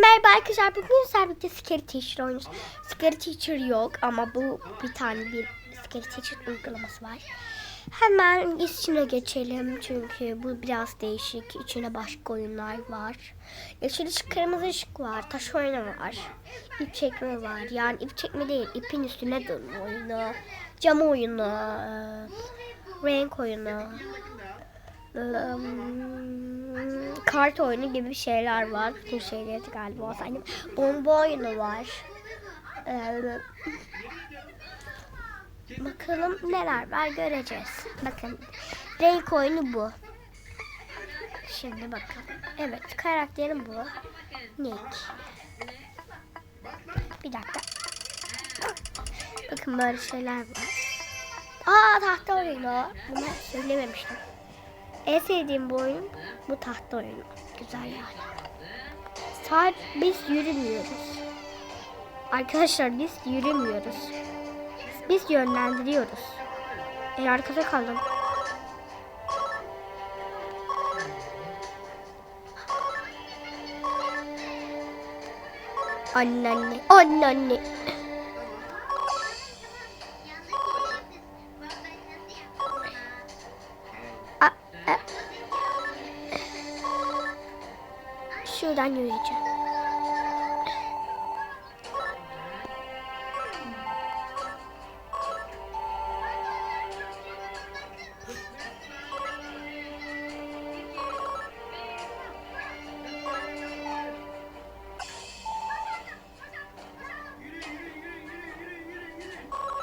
merhaba arkadaşlar. Bugün Servik'te Scary Teacher oynuyoruz. Scary Teacher yok ama bu bir tane bir Scary Teacher uygulaması var. Hemen içine geçelim çünkü bu biraz değişik. İçine başka oyunlar var. Yeşil ışık, kırmızı ışık var. Taş oyunu var. İp çekme var. Yani ip çekme değil, ipin üstüne dönme oyunu. Cam oyunu. Renk oyunu. Kart oyunu gibi şeyler var. Bütün şeyleri galiba saydım. Bomba oyunu var. Bakalım neler var göreceğiz. Bakın renk oyunu bu. Şimdi bakalım. Evet karakterim bu. Nick. Bir dakika. Bakın böyle şeyler var. Aa tahta oyunu. Bunu söylememiştim. En sevdiğim bu oyun bu tahta oyunu. Güzel yani. Sadece biz yürümüyoruz. Arkadaşlar biz yürümüyoruz. Biz yönlendiriyoruz. E arkada kaldım. Anneanne, anneanne. Yürüyeceğim.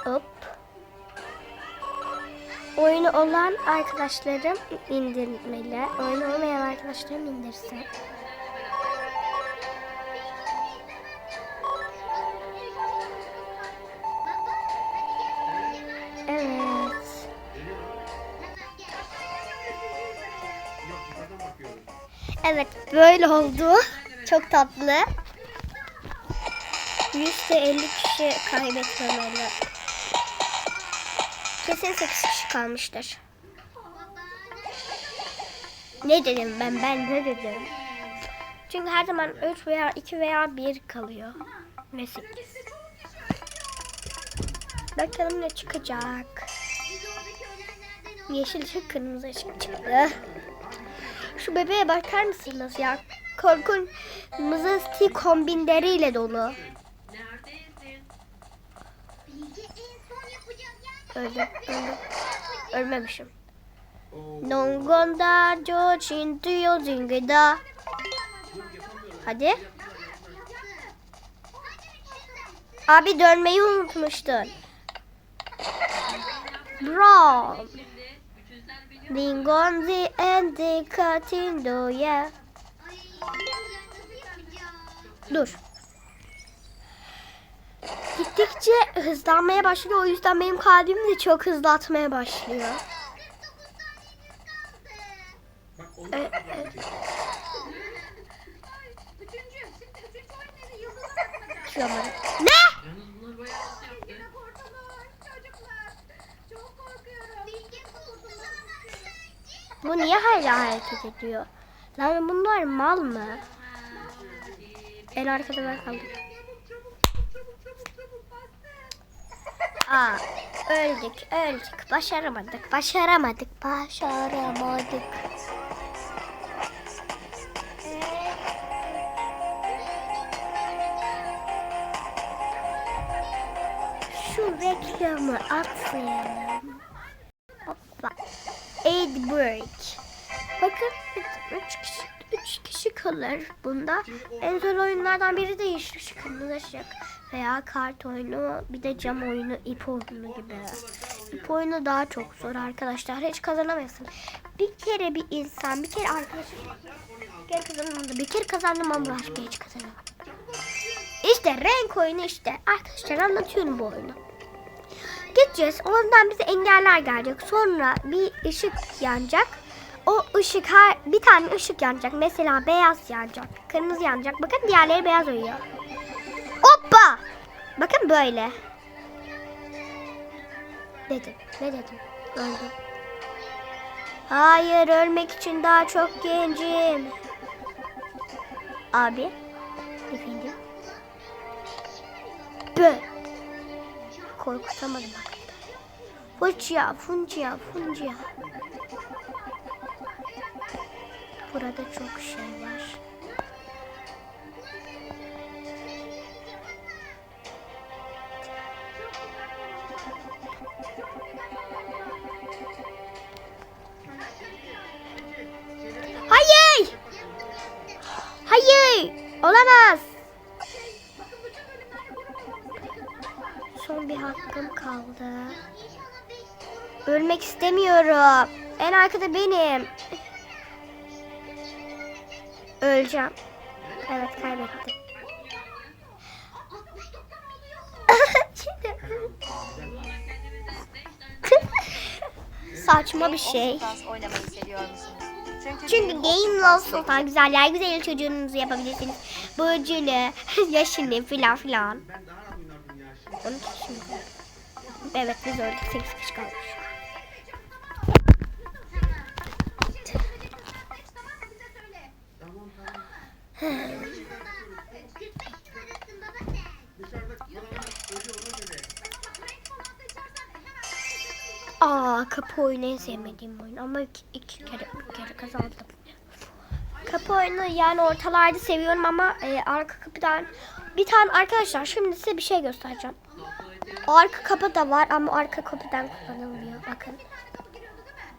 Hop. Oyunu olan arkadaşlarım indirmeli. Oyunu olmayan arkadaşlarım indirsin. Evet böyle oldu. Çok tatlı. %50 kişi kaybetmemeli. Kesin 8 kişi kalmıştır. Ne dedim ben? Ben ne dedim? Çünkü her zaman 3 veya 2 veya 1 kalıyor. Ve 8. Bakalım ne çıkacak. Yeşil ışık, kırmızı ışık çıktı. Şu bebeğe bakar mısınız ya? Korkunç mızısti kombinleriyle dolu. Öldüm, öldüm. Ölmemişim. Nongonda Jojin Duyo Zingida Hadi. Abi dönmeyi unutmuştun. Bro. Lingonzi endi katindoya. Dur. Gittikçe hızlanmaya başlıyor. O yüzden benim kalbim de çok hızlı atmaya başlıyor. E, e, Şuramadım. Ne? Bu niye hala hareket ediyor? Lan bunlar mal mı? En arkada ben kaldım. Aa, öldük, öldük. Başaramadık, başaramadık, başaramadık. Şu reklamı atlayalım. Hoppa. Bakın 3 kişi, üç kişi kalır bunda. En zor oyunlardan biri de yeşil kırmızı veya kart oyunu bir de cam oyunu, ip oyunu gibi. İp oyunu daha çok zor arkadaşlar. Hiç kazanamazsın. Bir kere bir insan, bir kere arkadaşım bir kere. Bir kere kazandım ama başka hiç kazanamadım. İşte renk oyunu işte. Arkadaşlar anlatıyorum bu oyunu. Gideceğiz. Ondan bize engeller gelecek. Sonra bir ışık yanacak. O ışık her bir tane ışık yanacak. Mesela beyaz yanacak, kırmızı yanacak. Bakın diğerleri beyaz uyuyor. Hoppa! Bakın böyle. Dedim. Ne dedim? Öldüm. Hayır ölmek için daha çok gencim. Abi. Efendim? Bö. Korkutamadım bak. Funcia, funcia, funcia. Burada çok şey var. Hayır! Hayır! Olamaz! Son bir hakkım kaldı. Ölmek istemiyorum. En arkada benim. Öleceğim. Evet kaybettim. Saçma bir şey. Dans oynamayı seviyor musunuz? Çünkü, Game Love Sultan güzeller güzel çocuğunuzu yapabilirsiniz. Burcunu, yaşını filan filan. Evet biz öldük 8 kişi kalmış. Aa kapı oyunu en sevmediğim oyun ama iki, iki kere bir kere kazandım. Kapı oyunu yani ortalarda seviyorum ama e, arka kapıdan bir tane arkadaşlar şimdi size bir şey göstereceğim. Arka kapı da var ama arka kapıdan kullanılmıyor. Bakın.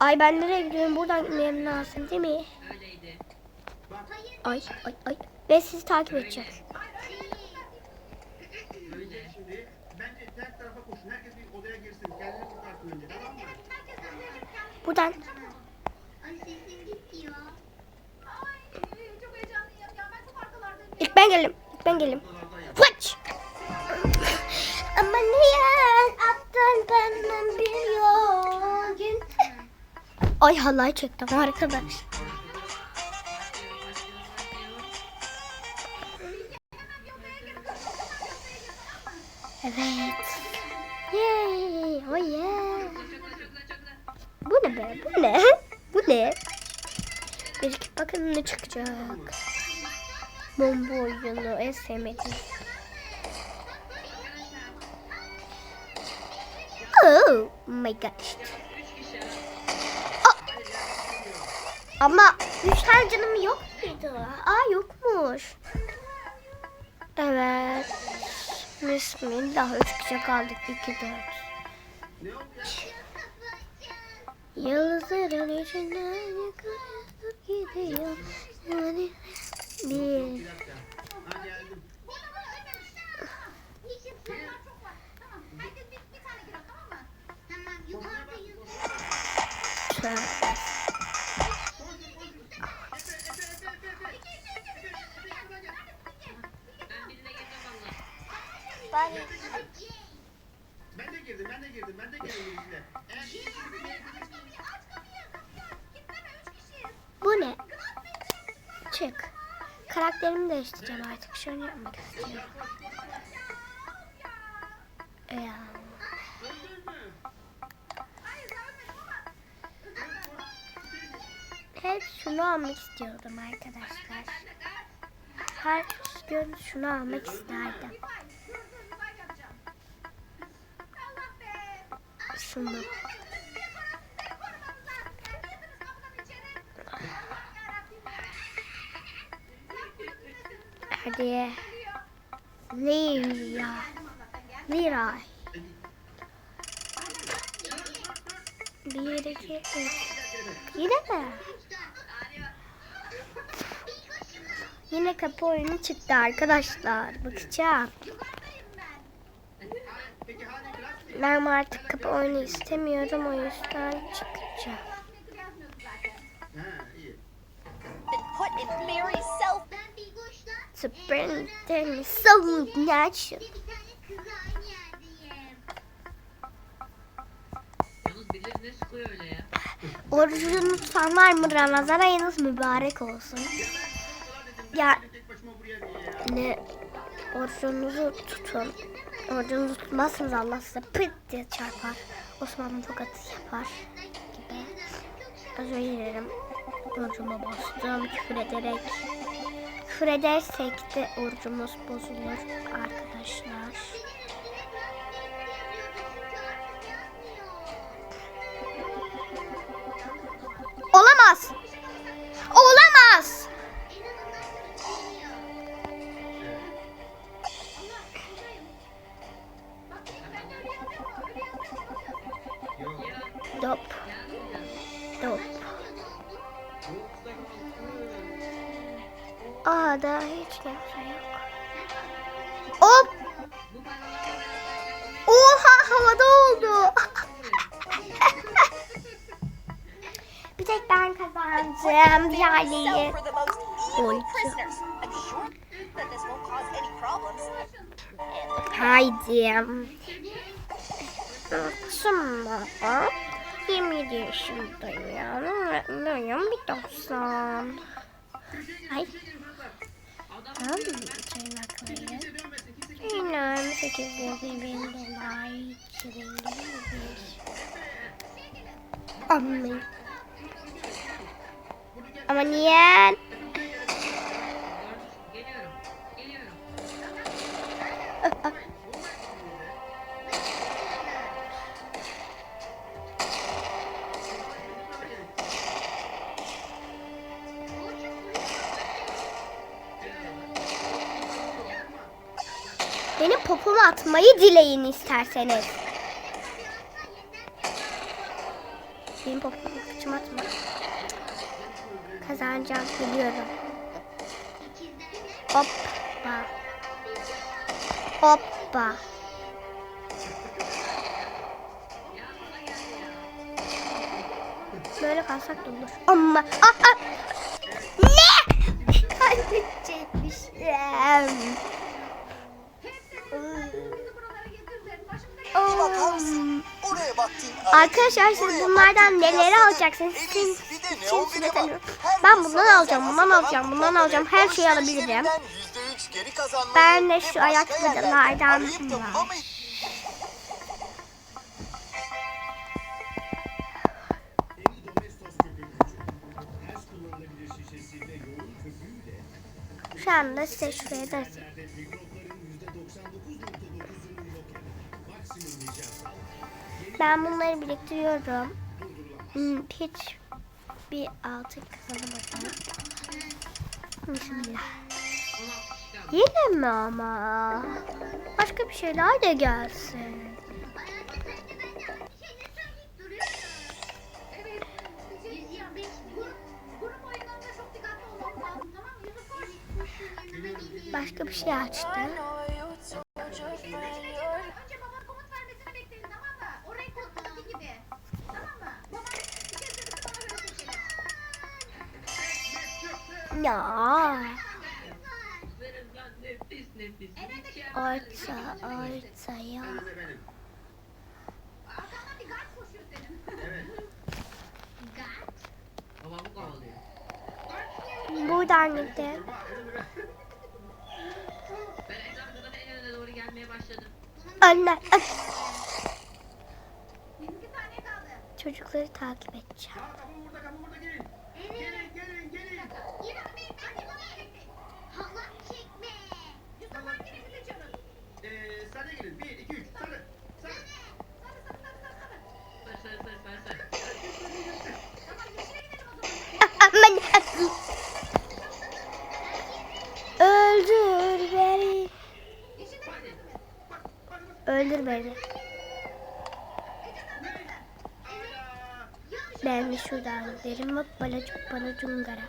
Ay ben nereye gidiyorum? Buradan gitmem lazım değil mi? Ay ay ay. Ben sizi takip edeceğim. Buradan. İlk ben geldim. İlk ben geldim. Flaç. Ama niye attın benden bir yol? Ay halay çektim arkadaş. Çıkacak. Bomba oyunu en. Oh my gosh. Aa! Ama üç tane canım yok muydu? Aa yokmuş. Evet. Bismillah üç kişi kaldık. iki dört. Yıldızların içinden yıkılıp gidiyor. Yani bir. Ha Karakterimi değiştireceğim artık. Şöyle yapmak istiyorum. Ya. Hep şunu almak istiyordum arkadaşlar. Her gün şunu almak isterdim. Şunu. Hadi. Lira. Lira. Bir, iki, üç. Yine mi? Yine kapı oyunu çıktı arkadaşlar. Bakacağım. Ben artık kapı oyunu istemiyorum. O yüzden çıkacağım. Sprinting so natural. Orucunu tutan var mı? Ramazan ayınız mübarek olsun. Ya ne orucunuzu tutun. Orucunuzu tutmazsanız Allah size pıt diye çarpar. Osmanlı tokatı yapar gibi. Özür dilerim. Orucuma bastım küfür ederek. Küfür edersek de orucumuz bozulur arkadaşlar. Aa daha hiç kimse yok. Hop. Oha havada oldu. Bir tek ben any problems. Haydi. Şimdi 27 yaşındayım. Öğretmenim bir 90. like it wasn't even the light it was Benim popomu atmayı dileyin isterseniz. Benim popomu kıçıma atma. Kazanacağım biliyorum. Hoppa. Hoppa. Böyle kalsak da olur. Ama ah, ah. ne? Kaybedecekmişim. Bakar mısın? Oraya baktın. Arkadaşlar siz bunlardan neleri alacaksınız? Sizin için size tanıyorum. Ben bundan alacağım, bundan alacağım, bundan alacağım. Her şeyi alabilirim. Ben de şu ayakkabılardan var. Şu anda size şuraya da Ben bunları biriktiriyorum. Hmm, hiç bir altın kazanamadım. Bismillah. Yine mi ama? Başka bir şeyler de gelsin. Başka bir şey açtı. Evet. Gard? Babamı kovalıyor. Buradan gidelim. Anne. Çocukları takip edeceğim. Şuradan giderim. Bak bana bana cungara.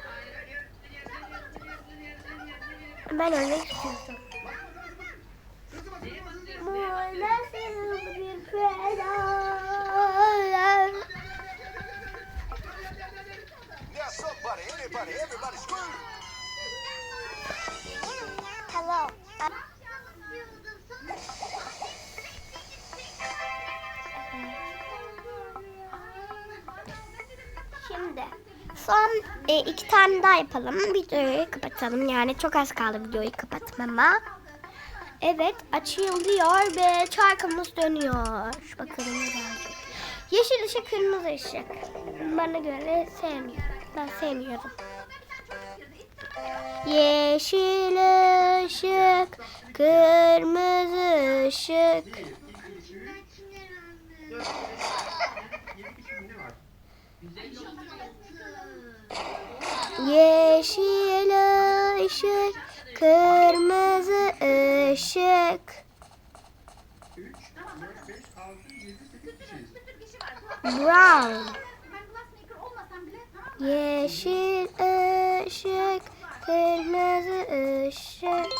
Ben ölmek istiyorum. Bu son e, iki tane daha yapalım. Videoyu kapatalım. Yani çok az kaldı videoyu kapatmama. Evet açılıyor ve çarkımız dönüyor. Bakalım ne gelecek. Yeşil ışık, kırmızı ışık. Bana göre sevmiyorum. Ben sevmiyorum. Yeşil ışık, kırmızı ışık. 1, 2, 3, 4, 5, 6, 7 kişi mi ne var? Güzel yok. Yeşil ışık, kırmızı ışık. 3, 4, 5, 6, 7, 8 kişiyiz. Bir sürü kişi var. Brown. Yeşil ışık, kırmızı ışık.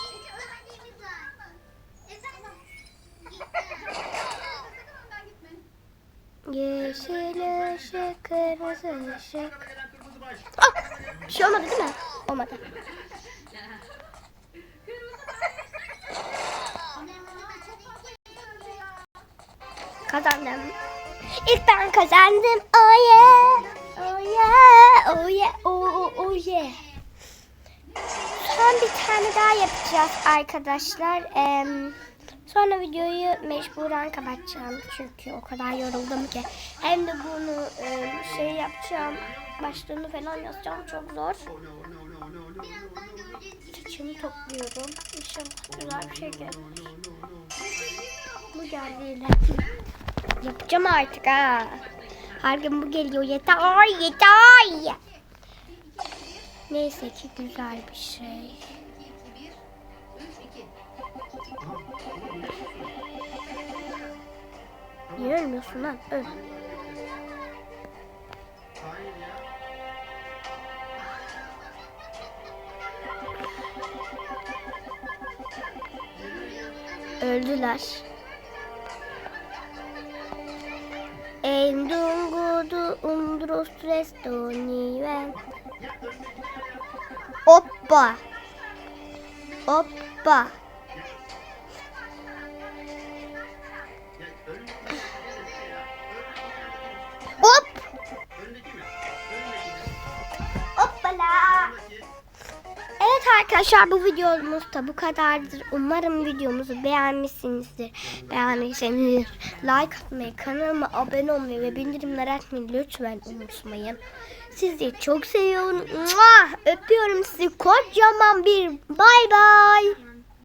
Yeşil ışık, kırmızı ışık. Ah! Bir şey olmadı değil mi? Olmadı. Kazandım. İlk ben kazandım. Oh yeah. Oh yeah. Oh yeah. Oh, oh, oh yeah. Son bir tane daha yapacağız arkadaşlar. Em, sonra videoyu mecburen kapatacağım. Çünkü o kadar yoruldum ki. Hem de bunu em, şey yapacağım. Başlığını falan yazacağım. Çok zor. Saçımı topluyorum. İnşallah güzel bir şey gelir. Bu geldiğiyle. Yapacağım artık ha. Her gün bu geliyor. Yeter yeter. Neyse ki güzel bir şey. 2, 2, 1, 3, 2. Niye ölmüyorsun lan? Öl. Öldüler. En dungudu undros resto niven. Hoppa. Hoppa. Ya önündeki neresi ya? Hop. Arkadaşlar bu videomuz da bu kadardır. Umarım videomuzu beğenmişsinizdir. Beğendiyseniz like atmayı, kanalıma abone olmayı ve bildirimleri açmayı lütfen unutmayın. Sizi çok seviyorum. Öpüyorum sizi kocaman bir bay bay.